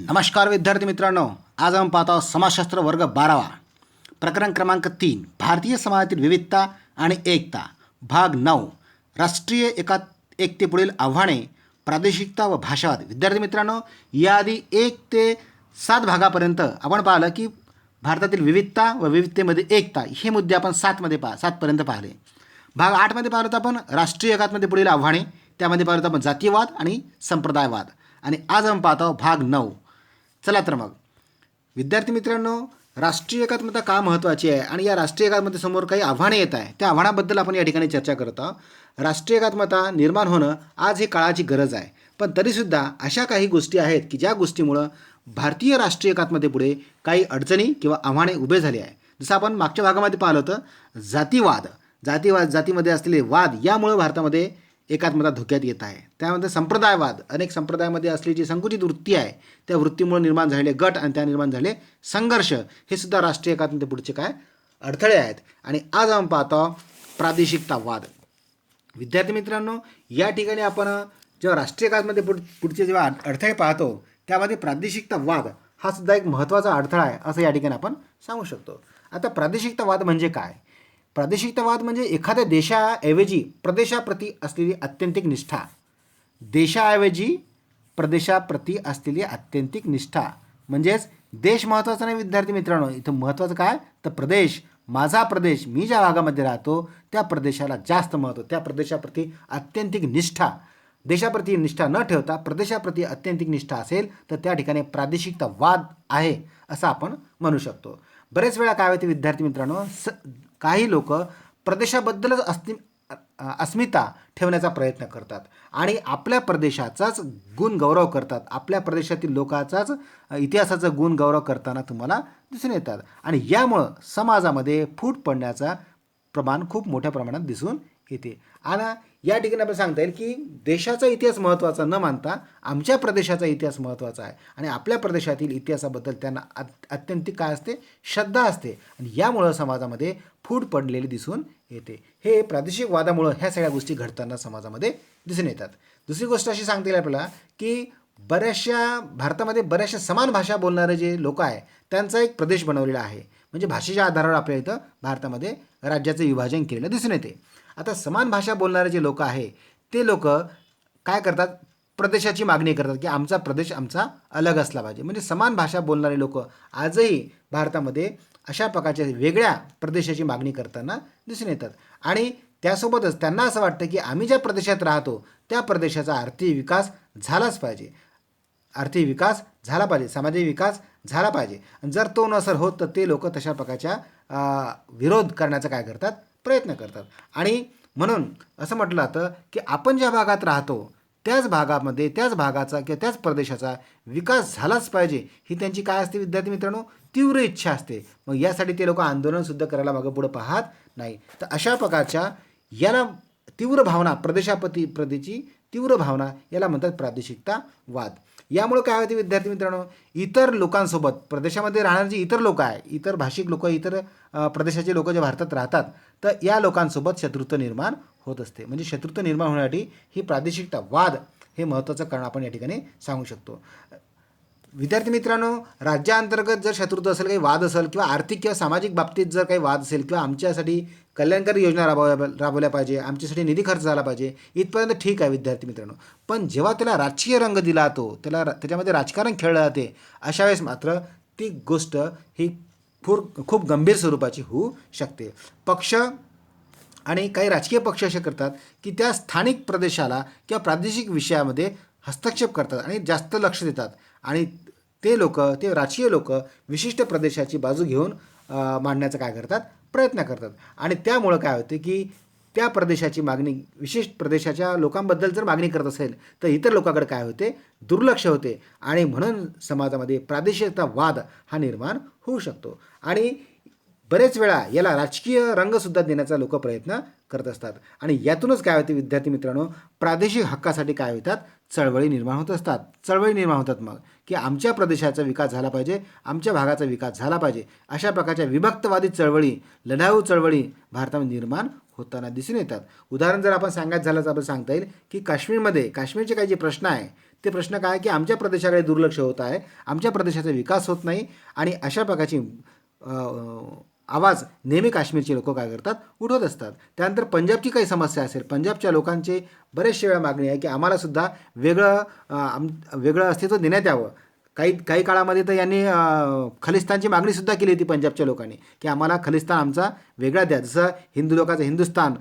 नमस्कार विद्यार्थी मित्रांनो. आज आपण पाहत आहोत समाजशास्त्र वर्ग बारावा. प्रकरण क्रमांक तीन. भारतीय समाजातील विविधता आणि एकता. भाग नऊ. राष्ट्रीय एका एकतेपुढील आव्हाने प्रादेशिकता व भाषावाद. विद्यार्थी मित्रांनो याआधी एक ते सात भागापर्यंत आपण पाहिलं की भारतातील विविधता व विविधतेमध्ये एकता हे मुद्दे आपण सातमध्ये पा सातपर्यंत पाहिले. भाग आठमध्ये पाहिलं तर आपण राष्ट्रीय एकातमध्ये पुढील आव्हाने त्यामध्ये पाहिलं तर आपण जातीयवाद आणि संप्रदायवाद. आणि आज आपण पाहत आहोत भाग नऊ. चला तर मग. विद्यार्थी मित्रांनो राष्ट्रीय एकात्मता का महत्त्वाची आहे? आणि या राष्ट्रीय एकात्मतेसमोर काही आव्हाने येत आहे त्या आव्हानाबद्दल आपण या ठिकाणी चर्चा करत आहोत. राष्ट्रीय एकात्मता निर्माण होणं आज ही काळाची गरज आहे. पण तरीसुद्धा अशा काही गोष्टी आहेत की ज्या गोष्टीमुळं भारतीय राष्ट्रीय एकात्मतेपुढे काही अडचणी किंवा आव्हाने उभे झाले आहे जसं आपण मागच्या भागामध्ये पाहिलं होतं जातीवाद. जातीवाद जातीमध्ये असलेले वाद यामुळं भारतामध्ये एकात्मता धोक्यात येत आहे. त्यामध्ये संप्रदायवाद. अनेक संप्रदायामध्ये असली जी संकुचित वृत्ती आहे त्या वृत्तीमुळे निर्माण झालेले गट आणि त्या निर्माण झालेले संघर्ष. हे सुद्धा राष्ट्रीय एकात्मते पुढचे काय? अडथळे आहेत. आणि आज आपण पाहतो प्रादेशिकता वाद विद्यार्थी मित्रांनो या ठिकाणी आपण जेव्हा राष्ट्रीय एकात्मते पुढ पुढचे जेव्हा अडथळे पाहतो त्यामध्ये प्रादेशिकता वाद हा सुद्धा एक महत्त्वाचा अडथळा आहे असं या ठिकाणी आपण सांगू शकतो. आता प्रादेशिकतावाद म्हणजे काय? प्रादेशिकतावाद म्हणजे एखाद्या देशाऐवजी प्रदेशाप्रती असलेली अत्यंतिक निष्ठा. देशाऐवजी प्रदेशाप्रती असलेली अत्यंतिक निष्ठा. म्हणजेच देश महत्त्वाचा नाही विद्यार्थी मित्रांनो इथं महत्त्वाचं काय? तर प्रदेश माझा प्रदेश मी ज्या भागामध्ये राहतो त्या प्रदेशाला जास्त महत्त्व त्या प्रदेशाप्रती अत्यंतिक निष्ठा. देशाप्रती निष्ठा न ठेवता प्रदेशाप्रती अत्यंतिक निष्ठा असेल तर त्या ठिकाणी प्रादेशिकता वाद आहे असं आपण म्हणू शकतो. बरेच वेळा काय होते विद्यार्थी मित्रांनो स काही लोक प्रदेशाबद्दलच अस्ति अस्मिता ठेवण्याचा प्रयत्न करतात. आणि आपल्या प्रदेशाचाच गुण गौरव करतात. आपल्या प्रदेशातील लोकांचाच इतिहासाचा गुण गौरव करताना तुम्हाला दिसून येतात. आणि यामुळं समाजामध्ये फूट पडण्याचा प्रमाण खूप मोठ्या प्रमाणात दिसून येते आणि या ठिकाणी आपण सांगता येईल की देशाचा इतिहास महत्त्वाचा न मानता आमच्या प्रदेशाचा इतिहास महत्त्वाचा आहे. आणि आपल्या प्रदेशातील इतिहासाबद्दल त्यांना अत अत्यंतिक काय असते? श्रद्धा असते. आणि यामुळं समाजामध्ये फूट पडलेली दिसून येते. हे प्रादेशिक वादामुळं ह्या सगळ्या गोष्टी घडताना समाजामध्ये दिसून येतात. दुसरी गोष्ट अशी सांगता येईल आपल्याला की बऱ्याचशा भारतामध्ये बऱ्याचशा समान भाषा बोलणारे जे लोक आहे त्यांचा एक प्रदेश बनवलेला आहे. म्हणजे भाषेच्या आधारावर आपल्या इथं भारतामध्ये राज्याचं विभाजन केलेलं दिसून येते. आता समान भाषा बोलणारे जे लोक आहे ते लोक काय करतात? प्रदेशाची मागणी करतात की आमचा प्रदेश आमचा अलग असला पाहिजे. म्हणजे समान भाषा बोलणारे लोक आजही भारतामध्ये अशा प्रकारच्या वेगळ्या प्रदेशाची मागणी करताना दिसून येतात. आणि त्यासोबतच त्यांना असं वाटतं की आम्ही ज्या प्रदेशात राहतो त्या प्रदेशाचा आर्थिक विकास झालाच पाहिजे. आर्थिक विकास झाला पाहिजे. सामाजिक विकास झाला पाहिजे. आणि जर तो नसर होत तर ते लोक तशा प्रकारच्या विरोध करण्याचा काय करतात? प्रयत्न करतात. आणि म्हणून असं म्हटलं जातं की आपण ज्या भागात राहतो त्याच भागामध्ये त्याच भागाचा किंवा त्याच प्रदेशाचा विकास झालाच पाहिजे ही त्यांची काय असते विद्यार्थी मित्रांनो? तीव्र इच्छा असते. मग यासाठी ते लोक आंदोलनसुद्धा करायला मागं पुढं पाहत नाही. तर अशा प्रकारच्या याला तीव्र भावना प्रदेशापती प्रदेची तीव्र भावना याला म्हणतात प्रादेशिकता वाद यामुळे काय होते विद्यार्थी मित्रांनो? इतर लोकांसोबत प्रदेशामध्ये राहणारे जे इतर लोक आहे इतर भाषिक लोक इतर प्रदेशाचे लोक जे भारतात राहतात तर या लोकांसोबत शत्रुत्व निर्माण होत असते. म्हणजे शत्रुत्व निर्माण होण्यासाठी ही प्रादेशिकता वाद हे महत्त्वाचं कारण आपण या ठिकाणी सांगू शकतो. विद्यार्थी मित्रांनो राज्याअंतर्गत जर शत्रुत्व असेल काही वाद असेल किंवा आर्थिक किंवा सामाजिक बाबतीत जर काही वाद असेल किंवा आमच्यासाठी कल्याणकारी योजना राबवल्या राबवल्या पाहिजे आमच्यासाठी निधी खर्च झाला पाहिजे इथपर्यंत ठीक आहे विद्यार्थी मित्रांनो. पण जेव्हा त्याला राजकीय रंग दिला जातो त्याला त्याच्यामध्ये राजकारण खेळलं जाते अशा वेळेस मात्र ती गोष्ट ही फूर खूप गंभीर स्वरूपाची होऊ शकते. पक्ष आणि काही राजकीय पक्ष असे करतात की त्या स्थानिक प्रदेशाला किंवा प्रादेशिक विषयामध्ये हस्तक्षेप करतात आणि जास्त लक्ष देतात. आणि ते लोक ते राजकीय लोक विशिष्ट प्रदेशाची बाजू घेऊन मांडण्याचा काय करतात? प्रयत्न करतात. आणि त्यामुळं काय होते की त्या प्रदेशाची मागणी विशेष प्रदेशाच्या लोकांबद्दल जर मागणी करत असेल तर इतर लोकांकडे काय होते दुर्लक्ष होते. आणि म्हणून समाजामध्ये प्रादेशिकता वाद हा निर्माण होऊ शकतो. आणि बरेच वेळा याला राजकीय रंगसुद्धा देण्याचा लोक प्रयत्न करत असतात. आणि यातूनच काय होते विद्यार्थी मित्रांनो? प्रादेशिक हक्कासाठी काय होतात? चळवळी निर्माण होत असतात. चळवळी निर्माण होतात मग. की आमच्या प्रदेशाचा विकास झाला पाहिजे आमच्या भागाचा विकास झाला पाहिजे. अशा प्रकारच्या विभक्तवादी चळवळी लढाऊ चळवळी भारतामध्ये निर्माण होताना दिसून येतात. उदाहरण जर आपण सांगायचं झालं तर आपण सांगता येईल की काश्मीरमध्ये काश्मीरचे काही जे प्रश्न आहे ते प्रश्न काय की आमच्या प्रदेशाकडे दुर्लक्ष होत आहे आमच्या प्रदेशाचा विकास होत नाही आणि अशा प्रकारची आवाज नेहमी काश्मीरचे लोक काय करतात? उठवत असतात. त्यानंतर पंजाबची काही समस्या असेल. पंजाबच्या लोकांचे बरेचशे वेळा मागणी आहे की आम्हालासुद्धा वेगळं आम वेगळं अस्तित्व देण्यात यावं. काही काही काळामध्ये तर यांनी खलिस्तानची मागणीसुद्धा केली होती पंजाबच्या लोकांनी की आम्हाला खलिस्तान आमचा वेगळा द्या. जसं हिंदू लोकाचं हिंदुस्तान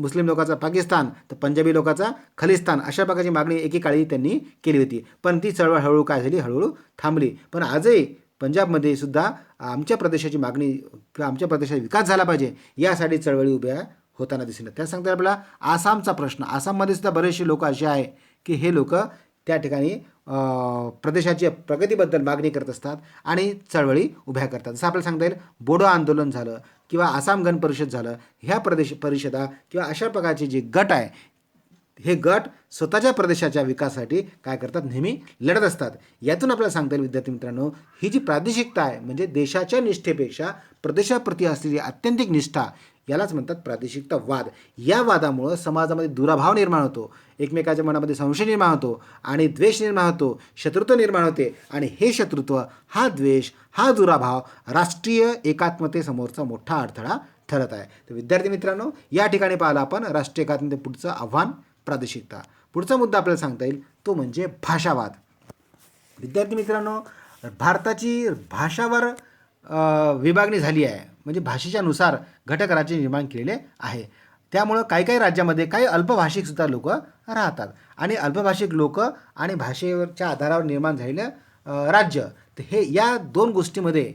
मुस्लिम लोकांचा पाकिस्तान तर पंजाबी लोकांचा खलिस्तान अशा प्रकारची मागणी एकेकाळी त्यांनी केली होती. पण ती चळवळ हळूहळू काय झाली? हळूहळू थांबली. पण आजही पंजाबमध्ये सुद्धा आमच्या प्रदेशाची मागणी किंवा आमच्या प्रदेशाचा विकास झाला पाहिजे यासाठी चळवळी उभ्या होताना दिसून येतात. त्या सांगता आपल्याला आसामचा प्रश्न आसाममध्ये सुद्धा बरेचसे लोक असे आहे की हे लोक त्या ठिकाणी प्रदेशाची प्रदेशाच्या प्रगतीबद्दल मागणी करत असतात आणि चळवळी उभ्या करतात जसं आपल्याला सांगता येईल बोडो आंदोलन झालं किंवा आसाम गण परिषद झालं ह्या प्रदेश परिषदा किंवा अशा प्रकारचे जे गट आहे हे गट स्वतःच्या प्रदेशाच्या विकासासाठी काय करतात? नेहमी लढत असतात. यातून आपल्याला सांगता येईल विद्यार्थी मित्रांनो ही जी प्रादेशिकता आहे म्हणजे देशाच्या निष्ठेपेक्षा प्रदेशाप्रती असलेली अत्यंतिक निष्ठा यालाच म्हणतात प्रादेशिकता वाद या वादामुळं समाजामध्ये दुराभाव निर्माण होतो एकमेकाच्या मनामध्ये संशय निर्माण होतो आणि द्वेष निर्माण होतो शत्रुत्व निर्माण होते आणि हे शत्रुत्व हा द्वेष हा दुराभाव राष्ट्रीय एकात्मतेसमोरचा मोठा अडथळा ठरत आहे. तर विद्यार्थी मित्रांनो या ठिकाणी पाहिलं आपण राष्ट्रीय एकात्मते पुढचं आव्हान. प्रादेशिकता. पुढचा मुद्दा आपल्याला सांगता येईल तो म्हणजे भाषावाद. विद्यार्थी मित्रांनो भारताची भाषावर विभागणी झाली आहे. म्हणजे भाषेच्यानुसार घटक राज्य निर्माण केलेले आहे. त्यामुळं काही काही राज्यामध्ये काही अल्पभाषिकसुद्धा लोक राहतात. आणि अल्पभाषिक लोक आणि भाषेवरच्या आधारावर निर्माण झालेलं राज्य. तर हे या दोन गोष्टीमध्ये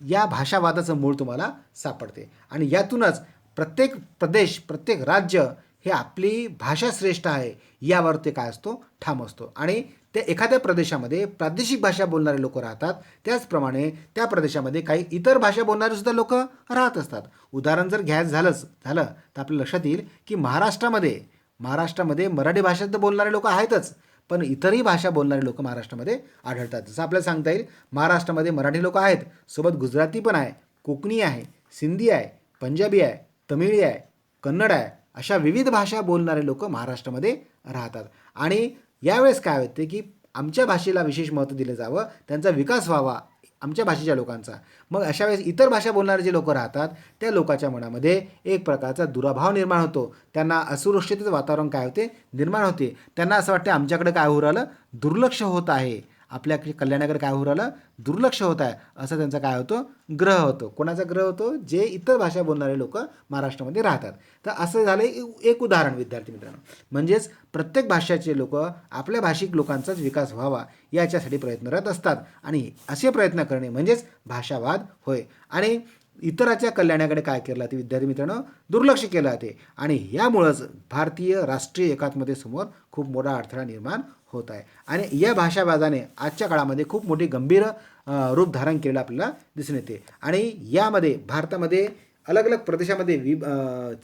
या भाषावादाचं मूळ तुम्हाला सापडते. आणि यातूनच प्रत्येक प्रदेश प्रत्येक राज्य हे आपली भाषा श्रेष्ठ आहे यावर ते काय असतो? ठाम असतो. आणि त्या एखाद्या प्रदेशामध्ये प्रादेशिक भाषा बोलणारे लोक राहतात त्याचप्रमाणे त्या प्रदेशामध्ये काही इतर भाषा बोलणारे सुद्धा लोक राहत असतात. उदाहरण जर घ्यायचं झालंच झालं तर आपल्या लक्षात येईल की महाराष्ट्रामध्ये महाराष्ट्रामध्ये मराठी भाषेत तर बोलणारे लोक आहेतच पण इतरही भाषा बोलणारे लोक महाराष्ट्रामध्ये आढळतात. जसं आपल्याला सांगता येईल महाराष्ट्रामध्ये मराठी लोक आहेत. सोबत गुजराती पण आहे कोकणी आहे सिंधी आहे पंजाबी आहे तमिळी आहे कन्नड आहे. अशा विविध भाषा बोलणारे लोक महाराष्ट्रामध्ये राहतात. आणि यावेळेस काय होते की आमच्या भाषेला विशेष महत्त्व दिलं जावं त्यांचा विकास व्हावा आमच्या भाषेच्या लोकांचा. मग अशा वेळेस इतर भाषा बोलणारे जे लोक राहतात त्या लोकांच्या मनामध्ये एक प्रकारचा दुराभाव निर्माण होतो. त्यांना असुरक्षितच वातावरण काय होते? निर्माण होते. त्यांना असं वाटतं आमच्याकडे काय होऊ राहिलं? दुर्लक्ष होत आहे. आपल्या कल्याणाकडे काय होऊ राहिलं? दुर्लक्ष होत आहे. असं त्यांचा काय होतो? ग्रह होतो. कोणाचा ग्रह होतो? जे इतर भाषा बोलणारे लोक महाराष्ट्रामध्ये राहतात. तर असं झालं एक उदाहरण विद्यार्थी मित्रांनो. म्हणजेच प्रत्येक भाषाचे लोक आपल्या भाषिक लोकांचाच विकास व्हावा याच्यासाठी प्रयत्नरत असतात. आणि असे प्रयत्न करणे म्हणजेच भाषावाद होय. आणि इतराच्या कल्याणाकडे काय केलं जाते विद्यार्थी मित्रांनो? दुर्लक्ष केलं जाते आणि यामुळंच भारतीय राष्ट्रीय एकात्मतेसमोर खूप मोठा अडथळा निर्माण होत आहे. आणि या भाषावादाने आजच्या काळामध्ये खूप मोठी गंभीर रूप धारण केलेलं आपल्याला दिसून येते. आणि यामध्ये भारतामध्ये अलग अलग प्रदेशामध्ये वि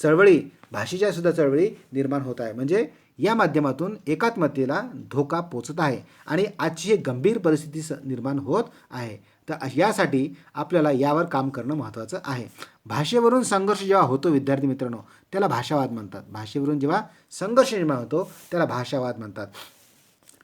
चळवळी भाषेच्या सुद्धा चळवळी निर्माण होत आहे. म्हणजे या माध्यमातून एकात्मतेला धोका पोचत आहे आणि आजची एक गंभीर परिस्थिती स निर्माण होत आहे. तर यासाठी आपल्याला यावर काम करणं महत्त्वाचं आहे. भाषेवरून संघर्ष जेव्हा होतो विद्यार्थी मित्रांनो त्याला भाषावाद म्हणतात. भाषेवरून जेव्हा संघर्ष निर्माण होतो त्याला भाषावाद म्हणतात.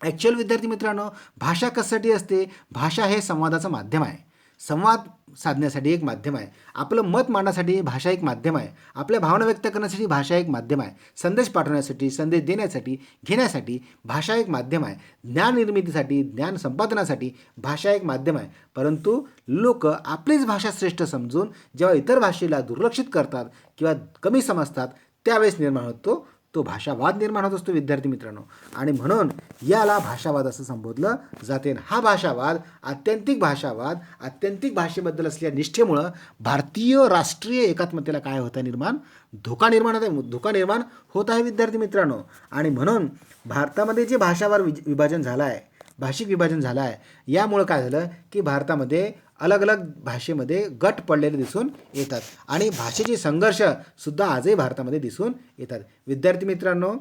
ॲक्च्युअल विद्यार्थी मित्रांनो भाषा कशासाठी असते? भाषा हे संवादाचं माध्यम आहे. संवाद साधण्यासाठी एक माध्यम आहे. आपलं मत मांडण्यासाठी भाषा एक माध्यम आहे. आपल्या भावना व्यक्त करण्यासाठी भाषा एक माध्यम आहे. संदेश पाठवण्यासाठी संदेश देण्यासाठी घेण्यासाठी भाषा एक माध्यम आहे. ज्ञान निर्मितीसाठी ज्ञान संपादनासाठी भाषा एक माध्यम आहे. परंतु लोक आपलीच भाषा श्रेष्ठ समजून जेव्हा इतर भाषेला दुर्लक्षित करतात किंवा कमी समजतात त्यावेळेस निर्माण होतो तो भाषावाद निर्माण होत असतो विद्यार्थी मित्रांनो. आणि म्हणून याला भाषावाद असं संबोधलं जाते. हा भाषावाद आत्यंतिक भाषावाद आत्यंतिक भाषेबद्दल असलेल्या निष्ठेमुळं भारतीय राष्ट्रीय एकात्मतेला काय होतं निर्माण? धोका निर्माण होत आहे. धोका निर्माण होत आहे विद्यार्थी मित्रांनो. आणि म्हणून भारतामध्ये जे भाषावार विज- विभाजन झालं आहे भाषिक विभाजन झालं आहे यामुळं काय झालं की भारतामध्ये अलग अलग भाषेमध्ये गट पडलेले दिसून येतात. आणि भाषेचे संघर्षसुद्धा आजही भारतामध्ये दिसून येतात. विद्यार्थी मित्रांनो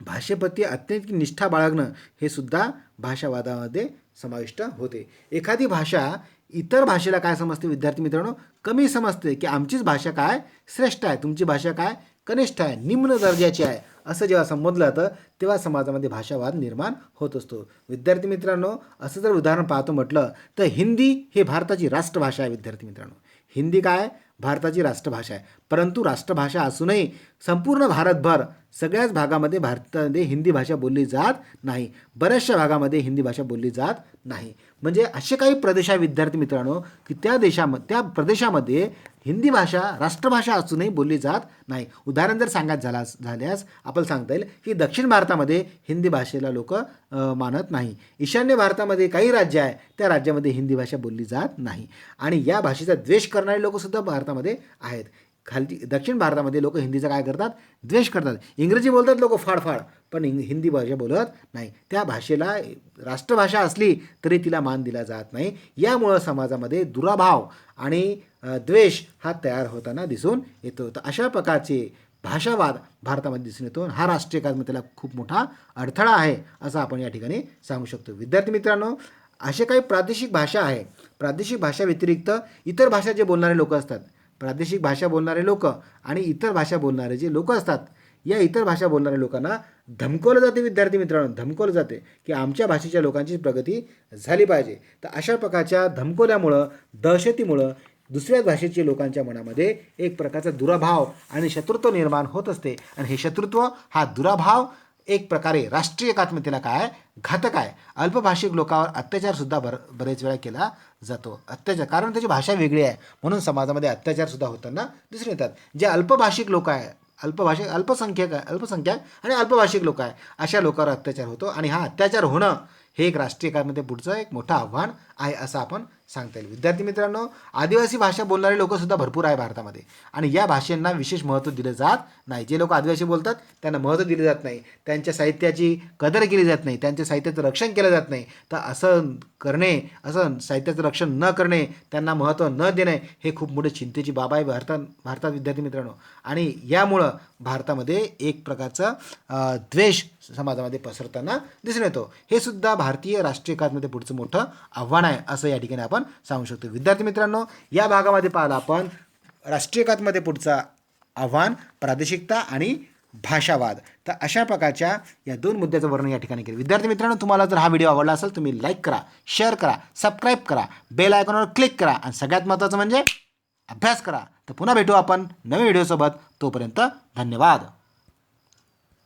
भाषेप्रती अत्यंत निष्ठा बाळगणं हे सुद्धा भाषावादामध्ये समाविष्ट होते. एखादी भाषा इतर भाषेला काय समजते विद्यार्थी मित्रांनो? कमी समजते की आमचीच भाषा काय? श्रेष्ठ आहे. तुमची भाषा काय? कनिष्ठ आहे निम्न दर्जाची आहे. असं जेव्हा संबोधलं जातं तेव्हा समाजामध्ये भाषावाद निर्माण होत असतो. विद्यार्थी मित्रांनो असं जर उदाहरण पाहतो म्हटलं तर हिंदी ही भारताची राष्ट्रभाषा आहे विद्यार्थी मित्रांनो. हिंदी काय भारताची राष्ट्रभाषा आहे. परंतु राष्ट्रभाषा असूनही संपूर्ण भारतभर सगळ्याच भागामध्ये भारतामध्ये हिंदी भाषा बोलली जात नाही. बऱ्याचशा भागामध्ये हिंदी भाषा बोलली जात नाही. म्हणजे असे काही प्रदेश आहे विद्यार्थी मित्रांनो की त्या देशामध्ये त्या प्रदेशामध्ये हिंदी भाषा राष्ट्रभाषा असूनही बोलली जात नाही. उदाहरण जर सांगायचं झाला झाल्यास आपण सांगता येईल की दक्षिण भारतामध्ये हिंदी भाषेला लोक मानत नाही. ईशान्य भारतामध्ये काही राज्य आहे त्या राज्यामध्ये हिंदी भाषा बोलली जात नाही. आणि या भाषेचा द्वेष करणारे लोकसुद्धा भारतामध्ये आहेत. खालची दक्षिण भारतामध्ये लोक हिंदीचा काय करतात? द्वेष करतात. इंग्रजी बोलतात लोक फाडफाड पण इंग हिंदी भाषा बोलत नाही. त्या भाषेला राष्ट्रभाषा असली तरी तिला मान दिला जात नाही. यामुळं समाजामध्ये दुराभाव आणि द्वेष हा तयार होताना दिसून येतो. तर अशा प्रकारचे भाषावाद भारतामध्ये दिसून येतो. हा राष्ट्रीय एकात्मतेला खूप मोठा अडथळा आहे असं आपण या ठिकाणी सांगू शकतो. विद्यार्थी मित्रांनो असे काही प्रादेशिक भाषा आहे. प्रादेशिक भाषा व्यतिरिक्त इतर भाषा जे बोलणारे लोक असतात प्रादेशिक भाषा बोलणारे लोक आणि इतर भाषा बोलणारे जे लोक असतात या इतर भाषा बोलणाऱ्या लोकांना धमकवलं जाते विद्यार्थी मित्रांनो धमकवलं जाते की आमच्या भाषेच्या लोकांची प्रगती झाली पाहिजे. तर अशा प्रकारच्या धमकवल्यामुळं दहशतीमुळं दुसऱ्या भाषेच्या लोकांच्या मनामध्ये एक प्रकारचा दुराभाव आणि शत्रुत्व निर्माण होत असते. आणि हे शत्रुत्व हा दुराभाव एक प्रकारे राष्ट्रीय एकात्मतेला काय? घातक आहे. अल्पभाषिक लोकांवर अत्याचारसुद्धा बर बरेच वेळा केला जातो. अत्याचार कारण त्याची भाषा वेगळी आहे. म्हणून समाजामध्ये अत्याचारसुद्धा होताना दिसून येतात. जे अल्पभाषिक लोक आहे अल्पभाषिक अल्पसंख्यक आहे अल्पसंख्याक आणि अल्पभाषिक लोक आहे अशा लोकांवर अत्याचार होतो आणि हा अत्याचार होणं हे एक राष्ट्रीय एकात्मते पुढचं एक मोठं आव्हान आहे असं आपण सांगता येईल. विद्यार्थी मित्रांनो आदिवासी भाषा बोलणारे लोकसुद्धा भरपूर आहे भारतामध्ये. आणि या भाषांना विशेष महत्त्व दिलं जात नाही. जे लोक आदिवासी बोलतात त्यांना महत्त्व दिले जात नाही. त्यांच्या साहित्याची कदर केली जात नाही. त्यांच्या साहित्याचं रक्षण केलं जात नाही. तर असं करणे असं साहित्याचं रक्षण न करणे त्यांना महत्त्व न देणे हे खूप मोठे चिंतेची बाब आहे भारतात भारतात विद्यार्थी मित्रांनो. आणि यामुळं भारतामध्ये एक प्रकारचा द्वेष समाजामध्ये पसरताना दिसून येतो. हे सुद्धा भारतीय राष्ट्रीय एकात्मते पुढचं मोठं आव्हान आहे असं या ठिकाणी आपण आपण सांगू शकतो. विद्यार्थी मित्रांनो या भागामध्ये पाहिला आपण राष्ट्रीय पुढचा आव्हान प्रादेशिकता आणि भाषावाद. तर अशा प्रकारच्या या दोन मुद्द्याचं वर्णन या ठिकाणी केलं. विद्यार्थी मित्रांनो तुम्हाला जर हा व्हिडिओ आवडला असेल तुम्ही लाईक करा शेअर करा सबस्क्राईब करा बेल आयकॉनवर क्लिक करा आणि सगळ्यात महत्त्वाचं म्हणजे अभ्यास करा. तर पुन्हा भेटू आपण नवीन व्हिडिओसोबत तोपर्यंत धन्यवाद.